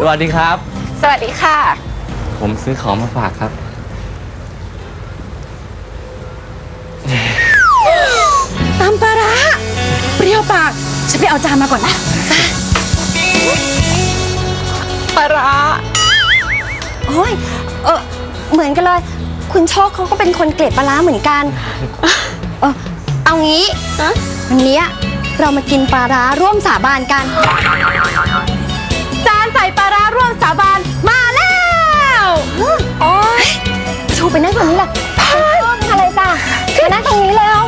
สวัสดีครับ สวัสดีค่ะ ผมซื้อของมาฝากครับ ตำปลาร้าเปรี้ยวปาก ฉันไปเอาจานมาก่อนนะปลาร้าโอ้ยเออเหมือนกันเลย คุณโชคเขาก็เป็นคนเกลียดปลาร้าเหมือนกัน เออเอางี้ฮะวันเนี้ยเรามากินปลาร้าร่วมสาบานกันจาน ใส่ปลาร้าร่วมสาบานมาแล้วโอ้ยโชคไปนั่งตรงนี้แหละอะไรจ้ะมานั่งตรงนี้แล้ว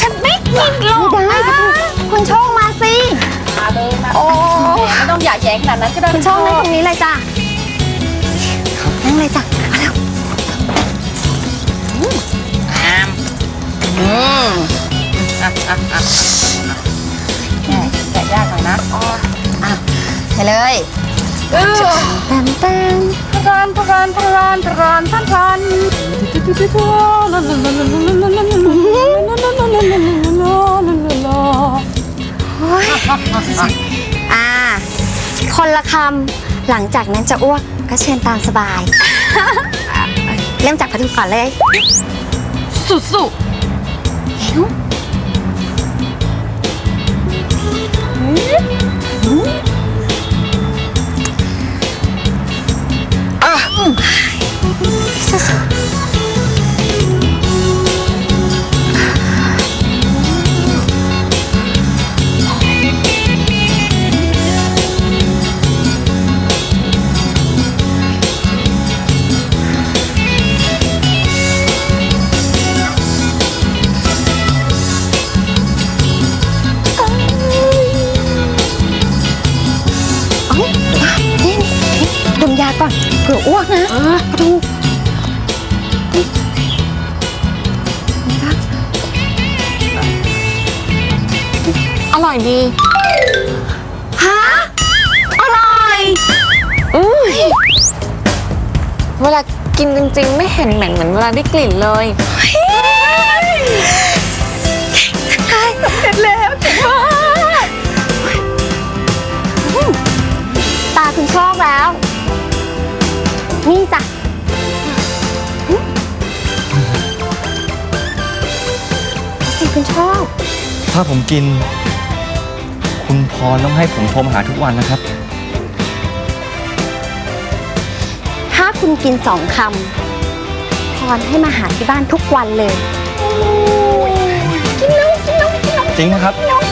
ฉันไม่กินหรอกไม่ได้จะคุณคุณโชคมาสิมาเลยมาโอ้ไม่ต้องอย่าแย้งขนาดนั้นก็ได้คุณโชคนั่งตรงนี้เลยจ้ะนั่งเลยจ้ะมาแล้วอืมอะอะอะแหม่แกะยากหน่อยนะอ๋อ ไปเลยเออแตมแตมพรานพรานพรานพรานพรานพรานโอ้ยอ่า คนละคำหลังจากนั้นจะอ้วกก็เชิญตามสบาย เริ่มจากพัทุก่อนเลย สุสุเอ้ยนี่ดมยาก่อนเผื่ออ้วกนะดูอร่อยดีฮะอร่อยเวลากินจริงๆ ไม่เห็นเหม็นเหมือนเวลาได้กลิ่นเลยใช่สำเร็จแล้วเก่งมากาผมกิน คุณพรต้องให้ผมโทรมาหาทุกวันนะครับ ถ้าคุณกินสองคำพรให้มาหาที่บ้านทุกวันเลย กินแล้วกินแล้วกินแล้วจริงนะครับอื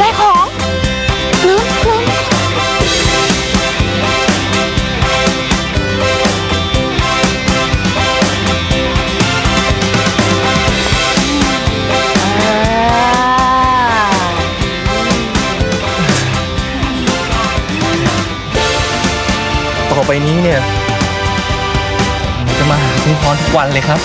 ไปจะได้ของกลืนกลืนต่อไปนี้เนี่ยผมจะมาหาคุณพรทุกวันเลยครับ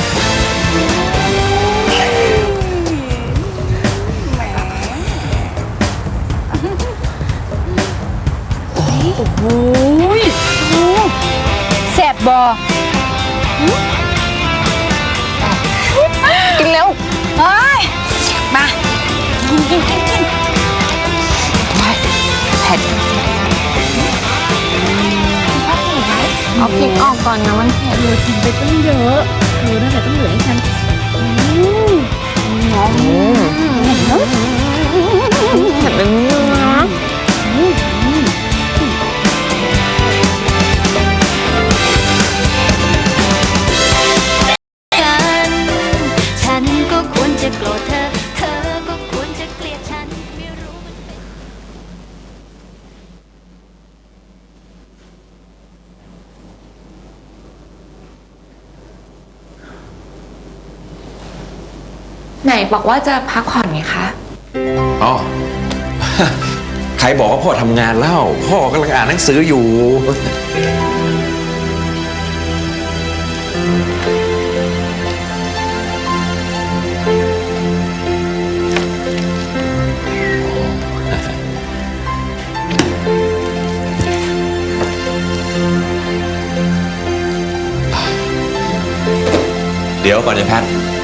เร็วเฮ้ย มา กินกินกินกินเผ็ดเอาพริกออกก่อนนะมันเผ็ดกินไปตั้งเยอะเธอนั่นแหละต้องเหลือให้ฉันเไหนบอกว่าจะพักผ่อนไงคะ อ๋อ ใครบอกว่าพ่อทำงานเล่า พ่อกำลังอ่านหนังสืออยู่ เดี๋ยวก่อนยายแพทย์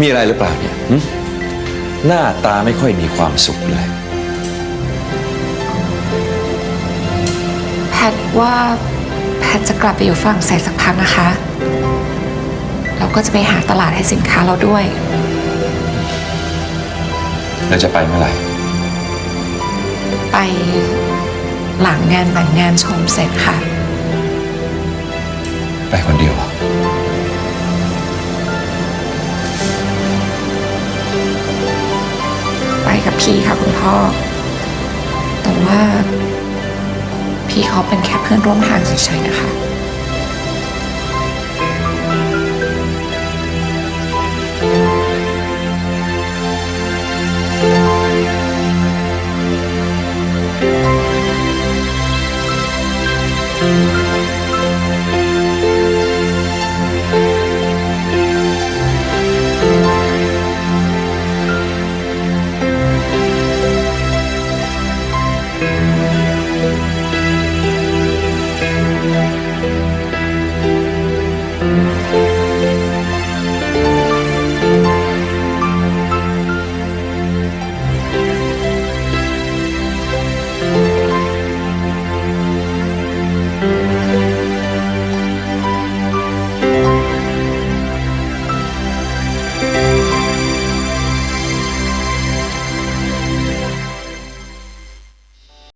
มีอะไรหรือเปล่าเนี่ยหึหน้าตาไม่ค่อยมีความสุขเลย แพทว่าแพทจะกลับไปอยู่ฝรั่งเศสสักพักนะคะ เราก็จะไปหาตลาดให้สินค้าเราด้วย แล้วจะไปเมื่อไหร่ ไปหลังงานแต่งงานชมเสร็จค่ะ ไปคนเดียวเหรอ พี่ค่ะคุณพ่อ แต่ว่า พี่เขาเป็นแค่เพื่อนร่วมทางเฉยๆนะคะ